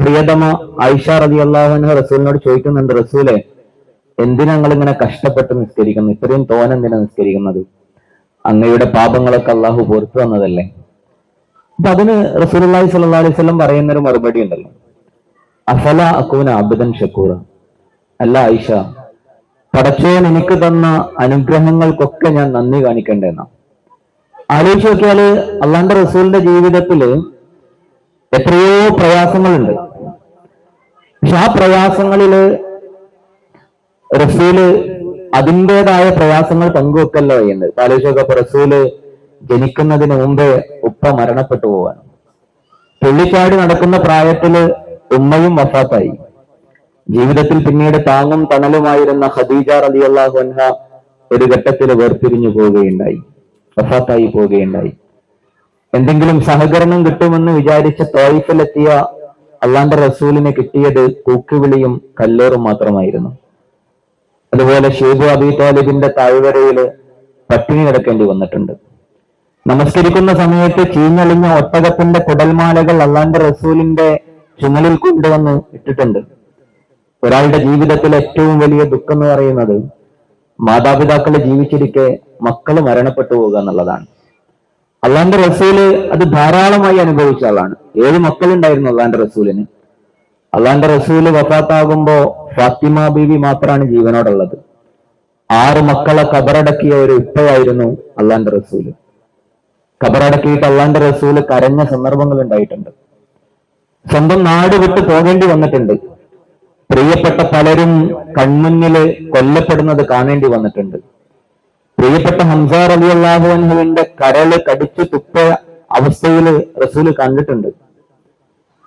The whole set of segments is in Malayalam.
പ്രിയതമ ഐഷ റതി അള്ളാഹുന റസൂലിനോട് ചോദിക്കുന്നുണ്ട് റസൂലെ എന്തിനാ നിങ്ങൾ ഇങ്ങനെ കഷ്ടപ്പെട്ട് നിസ്കരിക്കുന്നത്? ഇത്രയും തോനെ എന്തിനാ നിസ്കരിക്കുന്നത്? അങ്ങയുടെ പാപങ്ങളൊക്കെ അള്ളാഹു പുറത്തു വന്നതല്ലേ അപ്പൊ അതിന് റസൂലി സല്ലാ അലൈഹി സ്വലം പറയുന്ന ഒരു മറുപടി ഉണ്ടല്ലോ. അഫല അക്കൂന അബുദൻ ഷക്കൂറ? അല്ല ഐഷ പടച്ചോൻ എനിക്ക് തന്ന അനുഗ്രഹങ്ങൾക്കൊക്കെ ഞാൻ നന്ദി കാണിക്കേണ്ടെന്ന? ആലോചിച്ച് നോക്കിയാൽ അള്ളാന്റെ റസൂലിന്റെ ജീവിതത്തിൽ എത്രയോ പ്രയാസങ്ങളുണ്ട്. പക്ഷെ ആ പ്രയാസങ്ങളിൽ റസൂൽ അതിന്റെതായ പ്രയാസങ്ങൾ പങ്കുവെക്കല്ലോ എന്ന്. ഇപ്പൊ ആലോചിച്ച് നോക്കപ്പോ റസൂൽ ജനിക്കുന്നതിന് മുമ്പേ ഉപ്പ മരണപ്പെട്ടു പോവാണ്. പുള്ളിക്കാട് നടക്കുന്ന പ്രായത്തിൽ ഉമ്മയും വഫാത്തായി. ജീവിതത്തിൽ പിന്നീട് താങ്ങും തണലുമായിരുന്ന ഖദീജ റളിയല്ലാഹു അൻഹ ഒരു ഘട്ടത്തിൽ വേർപിരിഞ്ഞു പോവുകയുണ്ടായി. വഫാത്തായി പോവുകയുണ്ടായി. എന്തെങ്കിലും സഹകരണം കിട്ടുമെന്ന് വിചാരിച്ച തോയിഫിലെത്തിയ അള്ളാന്റെ റസൂലിന് കിട്ടിയത് കൂക്കുവിളിയും കല്ലേറും മാത്രമായിരുന്നു. അതുപോലെ ഷേബു അബി താലിബിന്റെ താഴ്വരയിൽ പട്ടിണി കിടക്കേണ്ടി വന്നിട്ടുണ്ട്. നമസ്കരിക്കുന്ന സമയത്ത് ചീഞ്ഞളിഞ്ഞ ഒട്ടകത്തിന്റെ കുടൽമാലകൾ അള്ളാന്റെ റസൂലിന്റെ ചുമലിൽ കൊണ്ടുവന്ന് ഇട്ടിട്ടുണ്ട്. ഒരാളുടെ ജീവിതത്തിൽ ഏറ്റവും വലിയ ദുഃഖം എന്ന് പറയുന്നത് മാതാപിതാക്കൾ ജീവിച്ചിരിക്കെ മക്കൾ മരണപ്പെട്ടു പോകുക എന്നുള്ളതാണ്. അള്ളാന്റെ റസൂൽ അത് ധാരാളമായി അനുഭവിച്ച ആളാണ്. ഏഴ് മക്കളുണ്ടായിരുന്നു അള്ളാന്റെ റസൂലിന്. അള്ളാന്റെ റസൂൽ വഫാത്താകുമ്പോ ഫാത്തിമ ബീവി മാത്രമാണ് ജീവനോടുള്ളത്. ആറ് മക്കളെ കബറടക്കിയ ഒരു ഉപ്പയായിരുന്നു അള്ളാന്റെ റസൂൽ. കബറടക്കിയിട്ട് അള്ളാന്റെ റസൂൽ കരഞ്ഞ സന്ദർഭങ്ങൾ ഉണ്ടായിട്ടുണ്ട് സ്വന്തം നാട് വിട്ട് പോകേണ്ടി വന്നിട്ടുണ്ട്. പ്രിയപ്പെട്ട പലരും കൺമുന്നിൽ കൊല്ലപ്പെടുന്നത് കാണേണ്ടി വന്നിട്ടുണ്ട്. പ്രിയപ്പെട്ട ഹംസാർ അലി അള്ളാഹുവിന്റെ കരൾ കടിച്ചു തുപ്പ അവസ്ഥയിൽ റസൂൽ കണ്ടിട്ടുണ്ട്.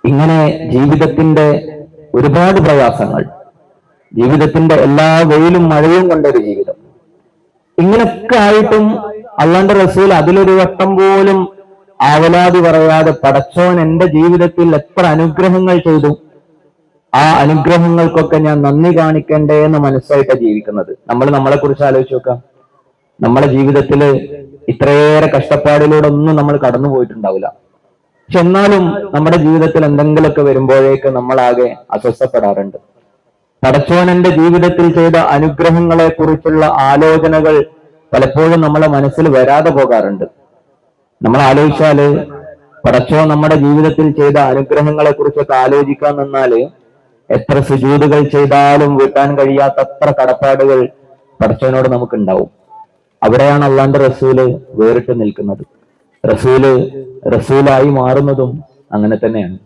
ഇങ്ങനെ ജീവിതത്തിന്റെ ഒരുപാട് പ്രയാസങ്ങൾ ജീവിതത്തിന്റെ എല്ലാ വെയിലും മഴയും കൊണ്ടൊരു ജീവിതം. ഇങ്ങനൊക്കെ ആയിട്ടും അള്ളാന്റെ റസൂൽ അതിലൊരു വട്ടം പോലും ആവലാതി പറയാതെ പടച്ചോൻ എന്റെ ജീവിതത്തിൽ എത്ര അനുഗ്രഹങ്ങൾ ചെയ്തു ആ അനുഗ്രഹങ്ങൾക്കൊക്കെ ഞാൻ നന്ദി കാണിക്കണ്ടേ എന്ന് മനസ്സായിട്ടാണ് ജീവിക്കുന്നത്. നമ്മൾ നമ്മളെ കുറിച്ച് ആലോചിച്ച് നോക്കാം. നമ്മുടെ ജീവിതത്തിൽ ഇത്രയേറെ കഷ്ടപ്പാടിലൂടെ ഒന്നും നമ്മൾ കടന്നു പോയിട്ടുണ്ടാവില്ല. പക്ഷെ എന്നാലും നമ്മുടെ ജീവിതത്തിൽ എന്തെങ്കിലുമൊക്കെ വരുമ്പോഴേക്ക് നമ്മളാകെ അസ്വസ്ഥപ്പെടാറുണ്ട്. പടച്ചോനന്റെ ജീവിതത്തിൽ ചെയ്ത അനുഗ്രഹങ്ങളെ കുറിച്ചുള്ള ആലോചനകൾ പലപ്പോഴും നമ്മളെ മനസ്സിൽ വരാതെ പോകാറുണ്ട്. നമ്മൾ ആലോചിച്ചാൽ പടച്ചോ നമ്മുടെ ജീവിതത്തിൽ ചെയ്ത അനുഗ്രഹങ്ങളെ കുറിച്ചൊക്കെ ആലോചിക്കാൻ നിന്നാൽ എത്ര സുജൂതുകൾ ചെയ്താലും വീട്ടാൻ കഴിയാത്തത്ര കടപ്പാടുകൾ പടച്ചോനോട് നമുക്കുണ്ടാവും. അവിടെയാണ് അള്ളാന്റെ റസൂൽ വേറിട്ട് നിൽക്കുന്നത്. റസൂൽ റസൂലായി മാറുന്നതും അങ്ങനെ തന്നെയാണ്.